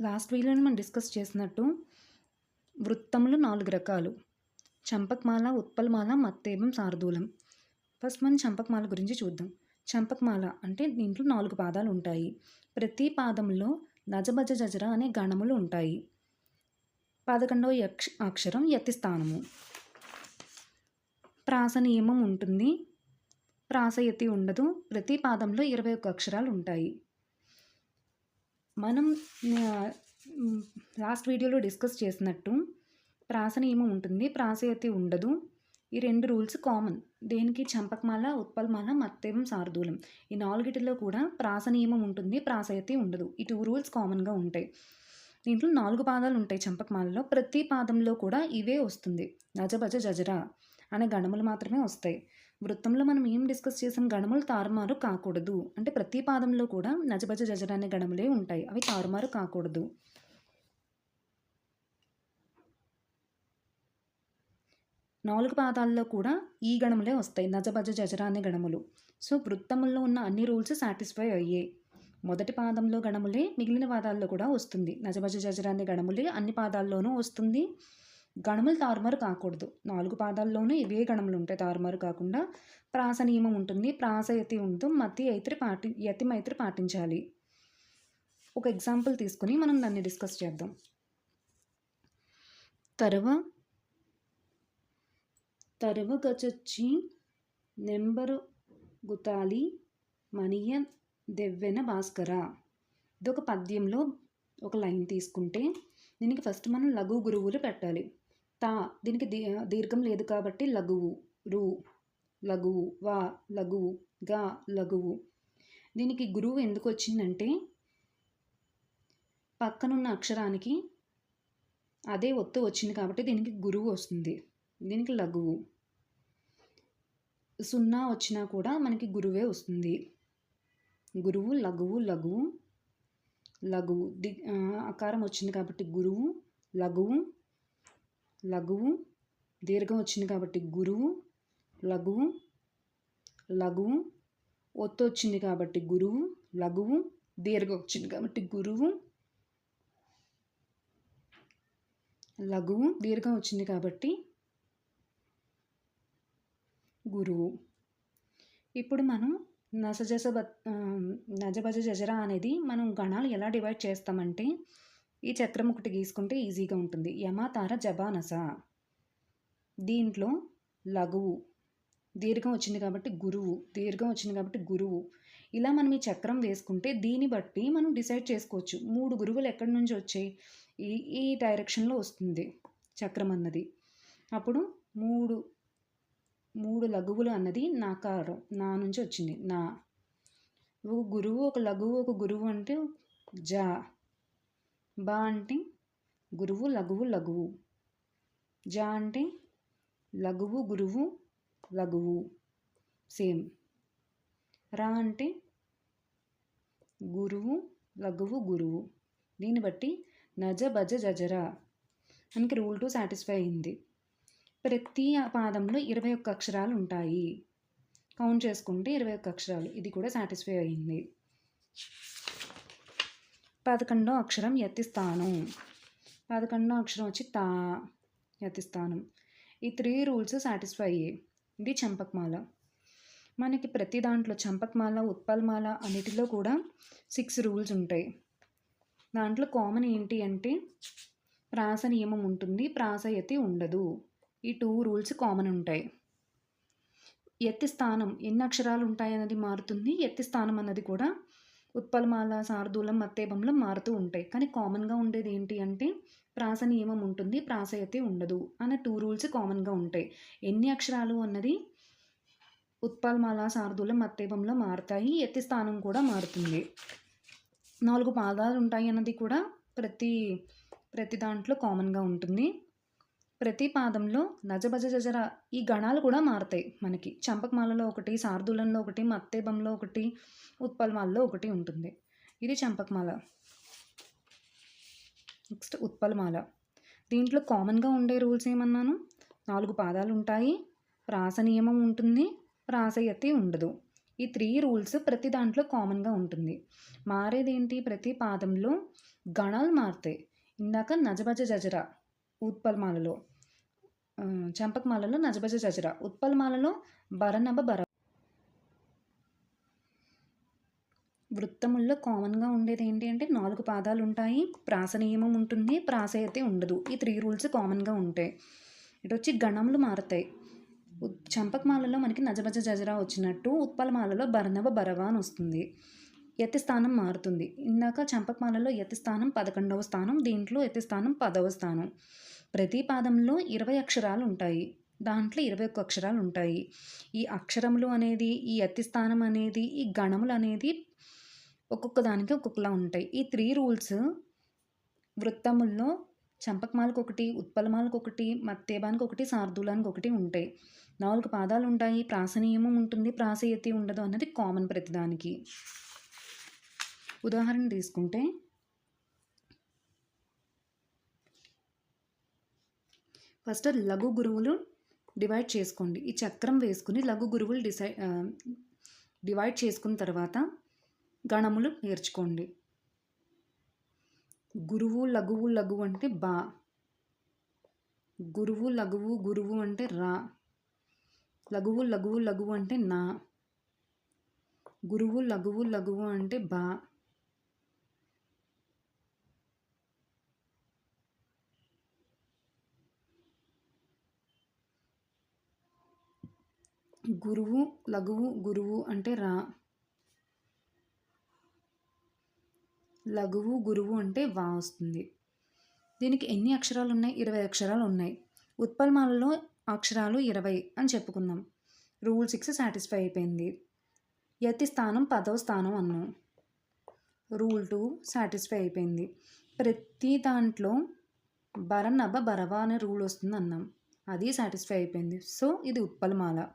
Last వీడియోని మనం discuss చేసినట్టు వృత్తములు నాలుగు రకాలు. చంపకమాల ఉత్పలమాల మత్తేబం శార్దూలం. ఫస్ట్ మనం చంపకమాల గురించి చూద్దాం. చంపకమాల అంటే దీంట్లో నాలుగు పాదాలు ఉంటాయి. ప్రతి పాదంలో నజబజ జజర అనే గణములు ఉంటాయి. పదకొండవ యక్ష అక్షరం యతి స్థానము. ప్రాస నియమం ఉంటుంది. ప్రాసయతి ఉండదు. ప్రతి పాదంలో ఇరవై ఒక్క అక్షరాలు ఉంటాయి. మనం లాస్ట్ వీడియోలో డిస్కస్ చేసినట్టు ప్రాసనీయం ఉంటుంది ప్రాసయతి ఉండదు. ఈ రెండు రూల్స్ కామన్. దేనికి చంపకమాల ఉత్పలమాల మత్తేవం శార్దూలం ఈ నాలుగిటిలో కూడా ప్రాస నియమం ఉంటుంది ప్రాసయతి ఉండదు. ఈ టూ రూల్స్ కామన్గా ఉంటాయి. దీంట్లో నాలుగు పాదాలు ఉంటాయి చంపకమాలలో. ప్రతి పాదంలో కూడా ఇవే వస్తుంది. నజభజ జజరా అనే గణములు మాత్రమే వస్తాయి. వృత్తంలో మనం ఏం డిస్కస్ చేసాం? గణములు తారుమారు కాకూడదు. అంటే ప్రతి పాదంలో కూడా నజబజ జజర అనే గణములే ఉంటాయి. అవి తారుమారు కాకూడదు. నాలుగు పాదాల్లో కూడా ఈ గణములే వస్తాయి. నజబజ జజర అనే గణములు. సో వృత్తముల్లో ఉన్న అన్ని రూల్స్ సాటిస్ఫై అయ్యాయి మొదటి పాదంలో గణములే మిగిలిన పాదాల్లో కూడా వస్తుంది. నజబజ జజర అనే గణములే అన్ని పాదాల్లోనూ వస్తుంది. గణములు తారుమారు కాకూడదు. నాలుగు పాదాల్లోనూ ఇవే గణములు ఉంటాయి తారుమారు కాకుండా ప్రాస నియమం ఉంటుంది. ప్రాస యతి ఉంటుంది మతి యైత్రి పాటి యతి మైత్రి పాటించాలి. ఒక ఎగ్జాంపుల్ తీసుకుని మనం దాన్ని డిస్కస్ చేద్దాం. తరువ తరువ గచొచ్చి నెంబరు గుతాలి మనియ దెవ్వెన భాస్కర. ఇది ఒక పద్యంలో ఒక లైన్ తీసుకుంటే దీనికి ఫస్ట్ మనం లఘు గురువులు పెట్టాలి. తా దీనికి దీ దీర్ఘం లేదు కాబట్టి లఘువు రు లఘువు వా లఘువు గా లఘువు. దీనికి గురువు ఎందుకు వచ్చిందంటే పక్కనున్న అక్షరానికి అదే ఒత్తు వచ్చింది కాబట్టి దీనికి గురువు వస్తుంది. దీనికి లఘువు. సున్నా వచ్చినా కూడా మనకి గురువే వస్తుంది. గురువు లఘువు లఘువు లఘువు. ది అకారం వచ్చింది కాబట్టి గురువు లఘువు లఘువు దీర్ఘం వచ్చింది కాబట్టి గురువు లఘువు లఘువు ఒత్తు వచ్చింది కాబట్టి గురువు లఘువు దీర్ఘం వచ్చింది కాబట్టి గురువు లఘువు దీర్ఘం వచ్చింది కాబట్టి గురువు. ఇప్పుడు మనం నసజస బ- నజభజ జజరా జజర అనేది మనం గణాలు ఎలా డివైడ్ చేస్తామంటే ఈ చక్రం ఒకటి గీసుకుంటే ఈజీగా ఉంటుంది. యమాతార జబానస. జబా దీంట్లో లఘువు. దీర్ఘం వచ్చింది కాబట్టి గురువు. దీర్ఘం వచ్చింది కాబట్టి గురువు. ఇలా మనం ఈ చక్రం వేసుకుంటే దీన్ని బట్టి మనం డిసైడ్ చేసుకోవచ్చు. మూడు గురువులు ఎక్కడి నుంచి వచ్చాయి ఈ ఈ డైరెక్షన్లో వస్తుంది చక్రం అన్నది. అప్పుడు మూడు మూడు లఘువులు అన్నది నాకారం నా నుంచి వచ్చింది. నా. ఒక గురువు ఒక లఘువు ఒక గురువు అంటే జా. బ అంటే గురువు లఘువు లఘువు. జ అంటే లఘువు గురువు లఘువు. సేమ్. రా అంటే గురువు లఘువు గురువు. దీన్ని బట్టి నజ భజ జజరా మనకి రూల్ టు సాటిస్ఫై అయింది. ప్రతి పాదంలో ఇరవై ఒక్క అక్షరాలు ఉంటాయి. కౌంట్ చేసుకుంటే ఇరవై ఒక్క అక్షరాలు. ఇది కూడా సాటిస్ఫై అయింది. పదకొండో అక్షరం ఎత్తిస్థానం పదకొండో అక్షరం వచ్చి తా ఎత్తిస్థానం ఈ త్రీ రూల్స్ సాటిస్ఫై అయ్యాయి ఇది చంపకమాల. మనకి ప్రతి దాంట్లో చంపకమాల ఉత్పలమాల అన్నిటిలో కూడా సిక్స్ రూల్స్ ఉంటాయి. దాంట్లో కామన్ ఏంటి అంటే ప్రాస నియమం ఉంటుంది ప్రాసయతి ఉండదు. ఈ టూ రూల్స్ కామన్ ఉంటాయి. ఎత్తి స్థానం ఎన్ని అక్షరాలు ఉంటాయి అన్నది మారుతుంది ఎత్తి స్థానం అన్నది కూడా ఉత్పలమాల శార్దూలం మత్తేబంలో మారుతూ ఉంటాయి. కానీ కామన్గా ఉండేది ఏంటి అంటే ప్రాస నియమం ఉంటుంది ప్రాసయతి ఉండదు అనే టూ రూల్స్ కామన్గా ఉంటాయి. ఎన్ని అక్షరాలు అన్నది? ఉత్పలమాల శార్దూలం మత్తేబంలో మారుతాయి ఎత్తి స్థానం కూడా మారుతుంది. నాలుగు పాదాలు ఉంటాయి అన్నది కూడా ప్రతి ప్రతి దాంట్లో కామన్గా ఉంటుంది. ప్రతి పాదంలో నజభజ జజర ఈ గణాలు కూడా మారుతాయి మనకి. చంపకమాలలో ఒకటి శార్దూలంలో ఒకటి మత్తేబంలో ఒకటి ఉత్పలమాలలో ఒకటి ఉంటుంది. ఇది చంపకమాల. నెక్స్ట్ ఉత్పలమాల. దీంట్లో కామన్గా ఉండే రూల్స్ ఏమన్నాను? నాలుగు పాదాలు ఉంటాయి. ప్రాస నియమం ఉంటుంది. ప్రాసయతి ఉండదు. ఈ త్రీ రూల్స్ ప్రతి దాంట్లో కామన్గా ఉంటుంది. మారేదేంటి? ప్రతి పాదంలో గణాలు మారుతాయి. ఇందాక నజబజ జజర ఉత్పల్మాలలో చంపకమాలలో నజబజ జజర ఉత్పల్మాలలో బరనబ బర వృత్తముల్లో కామన్గా ఉండేది ఏంటి అంటే నాలుగు పాదాలు ఉంటాయి ప్రాస నియమం ఉంటుంది ప్రాస అయితే ఉండదు. ఈ త్రీ రూల్స్ కామన్గా ఉంటాయి. ఇటు వచ్చి గణములు మారుతాయి. ఉత్- చంపకమాలలో మనకి నజబజ జజరా వచ్చినట్టు ఉత్పలమాలలో బరనవ బరవ అని వస్తుంది. యతి స్థానం మారుతుంది. ఇందాక చంపకమాలలో యతి స్థానం పదకొండవ స్థానం దీంట్లో యతి స్థానం పదవ స్థానం. ప్రతి పాదంలో ఇరవై అక్షరాలు ఉంటాయి. దాంట్లో ఇరవై ఒక్క అక్షరాలు ఉంటాయి. ఈ అక్షరములు అనేది ఈ యతి స్థానం అనేది ఈ గణములు అనేది ఒక్కొక్క దానికి ఒక్కొక్కలా ఉంటాయి. ఈ త్రీ రూల్స్ వృత్తముల్లో చంపకమాలకు ఒకటి ఉత్పలమాలకు ఒకటి మత్తేబానికి ఒకటి శార్దూలానికి ఒకటి ఉంటాయి. నాలుగు పాదాలు ఉంటాయి. ప్రాసనీయమం ఉంటుంది ప్రాసయతి ఉండదు అన్నది కామన్ ప్రతిదానికి. ఉదాహరణ తీసుకుంటే ఫస్ట్ లఘు గురువులు డివైడ్ చేసుకోండి. ఈ చక్రం వేసుకుని లఘు గురువులు డిసైడ్ డివైడ్ చేసుకున్న తర్వాత గణములు నేర్చుకోండి. గురువు లఘువు లఘువు అంటే బా. గురువు లఘువు గురువు అంటే రా. లఘువు లఘువు లఘువు అంటే నా. గురువు లఘువు లఘువు అంటే బా. గురువు లఘువు గురువు అంటే రా. లఘువు గురువు అంటే వా వస్తుంది. దీనికి ఎన్ని అక్షరాలు ఉన్నాయి ఇరవై అక్షరాలు ఉన్నాయి ఉత్పల్మాలలో అక్షరాలు ఇరవై అని చెప్పుకుందాం. రూల్ సిక్స్ సాటిస్ఫై అయిపోయింది. యతి స్థానం పదవ స్థానం అన్నాం. రూల్ టూ సాటిస్ఫై అయిపోయింది. ప్రతి దాంట్లో బరనబ బరవ అనే రూల్ వస్తుంది అన్నాం. అది సాటిస్ఫై అయిపోయింది. సో ఇది ఉత్పలమాల.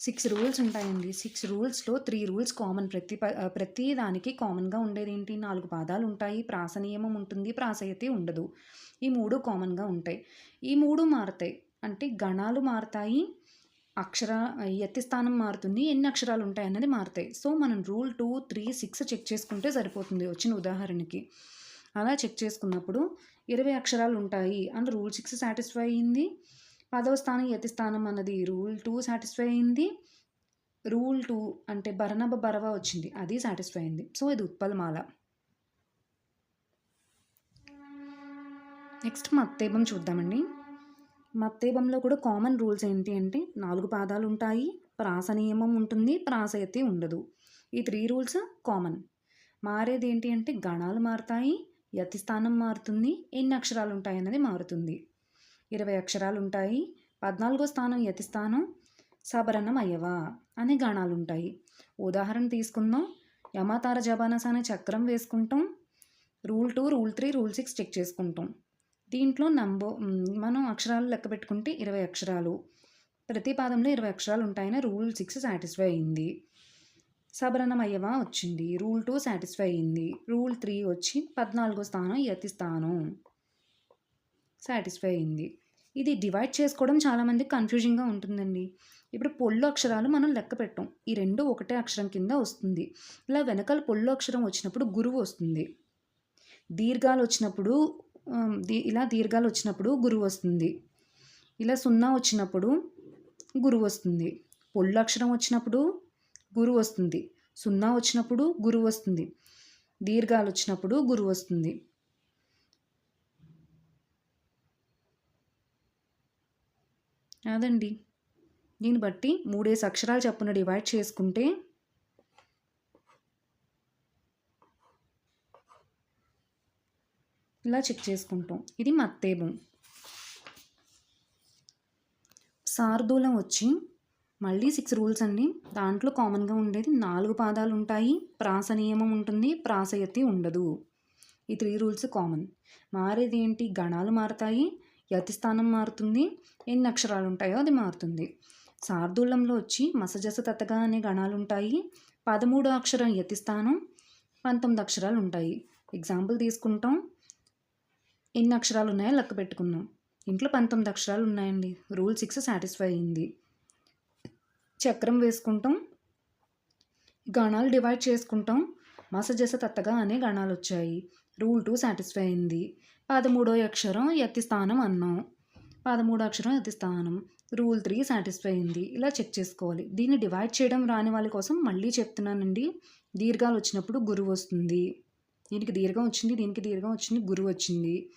సిక్స్ రూల్స్ ఉంటాయండి. సిక్స్ రూల్స్లో త్రీ రూల్స్ కామన్. ప్రతి ప- ప్రతి దానికి కామన్గా ఉండేది ఏంటి నాలుగు పాదాలు ఉంటాయి. ప్రాస నియమం ఉంటుంది. ప్రాసయతి ఉండదు. ఈ మూడు కామన్గా ఉంటాయి. ఈ మూడు మారుతాయి. అంటే గణాలు మారుతాయి. అక్షర ఎత్తి స్థానం మారుతుంది. ఎన్ని అక్షరాలు ఉంటాయి అన్నది మారుతాయి. సో మనం rule two three six check చేసుకుంటే సరిపోతుంది వచ్చిన ఉదాహరణకి. అలా చెక్ చేసుకున్నప్పుడు ఇరవై అక్షరాలు ఉంటాయి అండ్ రూల్ సిక్స్ సాటిస్ఫై అయింది. పదవ స్థానం యతి స్థానం అన్నది రూల్ టూ సాటిస్ఫై అయింది. రూల్ టూ అంటే భరణభ బరవ వచ్చింది. అది సాటిస్ఫై అయింది. సో ఇది ఉత్పలమాల. నెక్స్ట్ మత్తేబం చూద్దామండి. మత్తేబంలో కూడా కామన్ రూల్స్ ఏంటి అంటే నాలుగు పాదాలు ఉంటాయి. ప్రాస నియమం ఉంటుంది. ప్రాసయతి ఉండదు. ఈ త్రీ రూల్స్ కామన్ మారేది ఏంటి అంటే గణాలు మారుతాయి. యతి స్థానం మారుతుంది. ఎన్ని అక్షరాలు ఉంటాయి అన్నది మారుతుంది. ఇరవై అక్షరాలు ఉంటాయి పద్నాలుగో స్థానం యతి స్థానం సబరణం అయ్యవా అనే గణాలు ఉంటాయి ఉదాహరణ తీసుకుందాం. యమతార జబానస్ అనే చక్రం వేసుకుంటాం. Rule two rule three rule six check చేసుకుంటాం. దీంట్లో నంబో మనం అక్షరాలు లెక్క పెట్టుకుంటే ఇరవై అక్షరాలు. ప్రతి పాదంలో ఇరవై అక్షరాలు ఉంటాయని రూల్ సిక్స్ సాటిస్ఫై అయింది. సబరణం అయ్యవా వచ్చింది. రూల్ టూ సాటిస్ఫై అయింది. రూల్ త్రీ వచ్చి పద్నాలుగో స్థానం యతి స్థానం. సాటిస్ఫై అయింది. ఇది డివైడ్ చేసుకోవడం చాలామందికి కన్ఫ్యూజింగ్గా ఉంటుందండి. ఇప్పుడు పొల్లు అక్షరాలు మనం లెక్క పెట్టాం. ఈ రెండు ఒకటే అక్షరం కింద వస్తుంది. ఇలా వెనకాల పొల్లు అక్షరం వచ్చినప్పుడు గురువు వస్తుంది. దీర్ఘాలు వచ్చినప్పుడు దీ ఇలా దీర్ఘాలు వచ్చినప్పుడు గురువు వస్తుంది. ఇలా సున్నా వచ్చినప్పుడు గురువు వస్తుంది. పొల్లు అక్షరం వచ్చినప్పుడు గురువు వస్తుంది. సున్నా వచ్చినప్పుడు గురువు వస్తుంది. దీర్ఘాలు వచ్చినప్పుడు గురువు వస్తుంది. అదండి దీన్ని బట్టి మూడేసి అక్షరాలు చప్పున డివైడ్ చేసుకుంటే ఇలా చెక్ చేసుకుంటాం. ఇది మత్తేబం శార్దూలం వచ్చి మళ్ళీ సిక్స్ రూల్స్ అండి. దాంట్లో కామన్గా ఉండేది నాలుగు పాదాలు ఉంటాయి. ప్రాస నియమం ఉంటుంది. ప్రాసయతి ఉండదు. ఈ త్రీ రూల్స్ కామన్ మారేది ఏంటి? గణాలు మారుతాయి. యతి స్థానం మారుతుంది ఎన్ని అక్షరాలు ఉంటాయో అది మారుతుంది. శార్దూలంలో వచ్చి మసజస తతగా అనే గణాలు ఉంటాయి పదమూడు అక్షరం యతి స్థానం పంతొమ్మిది అక్షరాలు ఉంటాయి ఎగ్జాంపుల్ తీసుకుంటాం. ఎన్ని అక్షరాలు ఉన్నాయో లెక్క పెట్టుకున్నాం ఇంట్లో పంతొమ్మిది అక్షరాలు ఉన్నాయండి రూల్ సిక్స్ సాటిస్ఫై అయింది. చక్రం వేసుకుంటాం. గణాలు డివైడ్ చేసుకుంటాం. మసజస తత్తగా అనే గణాలు వచ్చాయి రూల్ టూ సాటిస్ఫై అయింది. పదమూడో అక్షరం ఎత్తి స్థానం అన్నాం. పదమూడో అక్షరం ఎత్తి స్థానం. రూల్ త్రీ సాటిస్ఫై అయింది. ఇలా చెక్ చేసుకోవాలి. దీన్ని డివైడ్ చేయడం రాని వాళ్ళ కోసం మళ్ళీ చెప్తున్నానండి. దీర్ఘాలు వచ్చినప్పుడు గురువు వస్తుంది. దీనికి దీర్ఘం వచ్చింది దీనికి దీర్ఘం వచ్చింది గురువు వచ్చింది.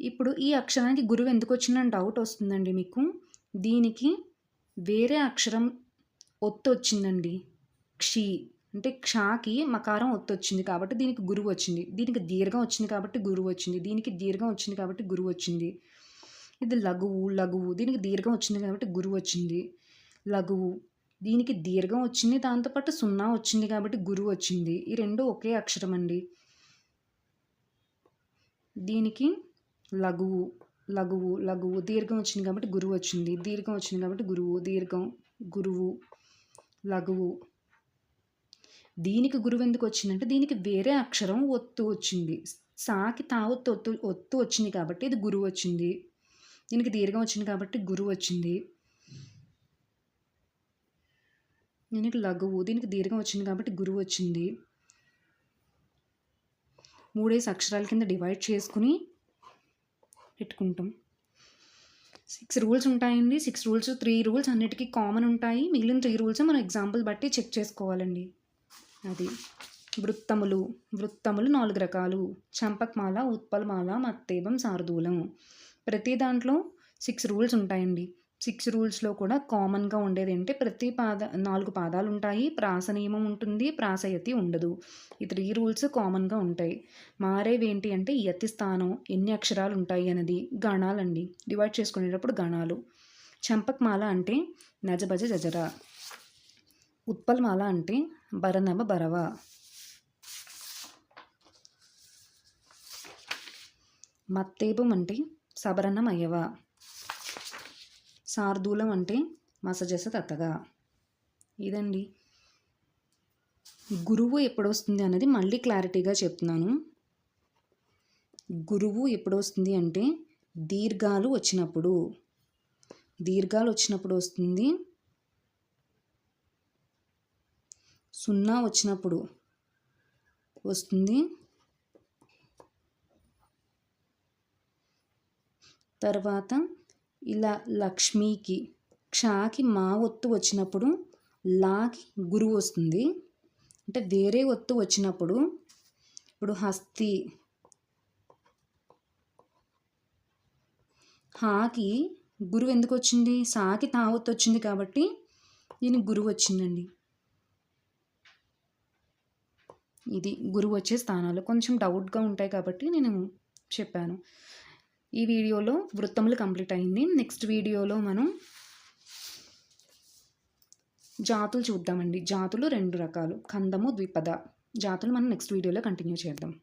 ఇప్పుడు ఈ అక్షరానికి గురువు ఎందుకు వచ్చిందని డౌట్ వస్తుందండి మీకు. దీనికి వేరే అక్షరం ఒత్తు వచ్చిందండి. క్షి. అంటే క్షాకి మకారం ఒత్తు వచ్చింది కాబట్టి దీనికి గురువు వచ్చింది. దీనికి దీర్ఘం వచ్చింది కాబట్టి గురువు వచ్చింది. దీనికి దీర్ఘం వచ్చింది కాబట్టి గురువు వచ్చింది. ఇది లఘువు లఘువు. దీనికి దీర్ఘం వచ్చింది కాబట్టి గురువు వచ్చింది. లఘువు. దీనికి దీర్ఘం వచ్చింది దాంతోపాటు సున్నా వచ్చింది కాబట్టి గురువు వచ్చింది. ఈ రెండు ఒకే అక్షరం అండి దీనికి లఘువు లఘువు లఘువు. దీర్ఘం వచ్చింది కాబట్టి గురువు వచ్చింది. దీర్ఘం వచ్చింది కాబట్టి గురువు. దీర్ఘం గురువు లఘువు. దీనికి గురువు ఎందుకు వచ్చిందంటే దీనికి వేరే అక్షరం ఒత్తు వచ్చింది. సాకి తావత్తు ఒత్తు ఒత్తు వచ్చింది కాబట్టి ఇది గురువు వచ్చింది. దీనికి దీర్ఘం వచ్చింది కాబట్టి గురువు వచ్చింది. దీనికి లఘువు దీనికి దీర్ఘం వచ్చింది కాబట్టి గురువు వచ్చింది. మూడేసి అక్షరాల కింద డివైడ్ చేసుకుని పెట్టుకుంటాం. సిక్స్ రూల్స్ ఉంటాయండి. సిక్స్ రూల్స్ త్రీ రూల్స్ అన్నిటికీ కామన్ ఉంటాయి. మిగిలిన త్రీ రూల్స్ మనం ఎగ్జాంపుల్ బట్టి చెక్ చేసుకోవాలండి. అది. వృత్తములు. వృత్తములు నాలుగు రకాలు. చంపకమాల ఉత్పలమాల మత్తేబం సారదూలం ప్రతి దాంట్లో సిక్స్ రూల్స్ ఉంటాయండి. సిక్స్ రూల్స్లో కూడా కామన్గా ఉండేది అంటే ప్రతి పాద నాలుగు పాదాలు ఉంటాయి. ప్రాస నియమం ఉంటుంది. ప్రాసయతి ఉండదు. ఈ త్రీ రూల్స్ కామన్గా ఉంటాయి. మారేవి ఏంటి అంటే యతి స్థానం ఎన్ని అక్షరాలు ఉంటాయి అనేది గణాలండి. డివైడ్ చేసుకునేటప్పుడు గణాలు. చంపకమాల అంటే నజబజ జజర. ఉత్పల్మాల అంటే బరనబ బరవ మత్తేపం అంటే సబరణమయ్యవ శార్దూలం అంటే మసజస తత్తగా. ఇదండి. గురువు ఎప్పుడు వస్తుంది అనేది మళ్ళీ క్లారిటీగా చెప్తున్నాను. గురువు ఎప్పుడు వస్తుంది అంటే దీర్ఘాలు వచ్చినప్పుడు. దీర్ఘాలు వచ్చినప్పుడు వస్తుంది సున్నా వచ్చినప్పుడు వస్తుంది. తర్వాత ఇలా లక్ష్మీకి క్షాకి మా ఒత్తు వచ్చినప్పుడు లాకి గురువు వస్తుంది. అంటే వేరే ఒత్తు వచ్చినప్పుడు ఇప్పుడు హస్తి హాకి గురువు ఎందుకు వచ్చింది? సాకి తా ఒత్తు వచ్చింది కాబట్టి దీనికి గురువు వచ్చిందండి. ఇది గురువు వచ్చే స్థానాలు. కొంచెం డౌట్గా ఉంటాయి కాబట్టి నేను చెప్పాను. ఈ వీడియోలో వృత్తములు కంప్లీట్ అయింది. నెక్స్ట్ వీడియోలో మనం జాతులు చూద్దామండి. జాతులు రెండు రకాలు. కందము ద్విపద జాతులు మనం నెక్స్ట్ వీడియోలో కంటిన్యూ చేద్దాం.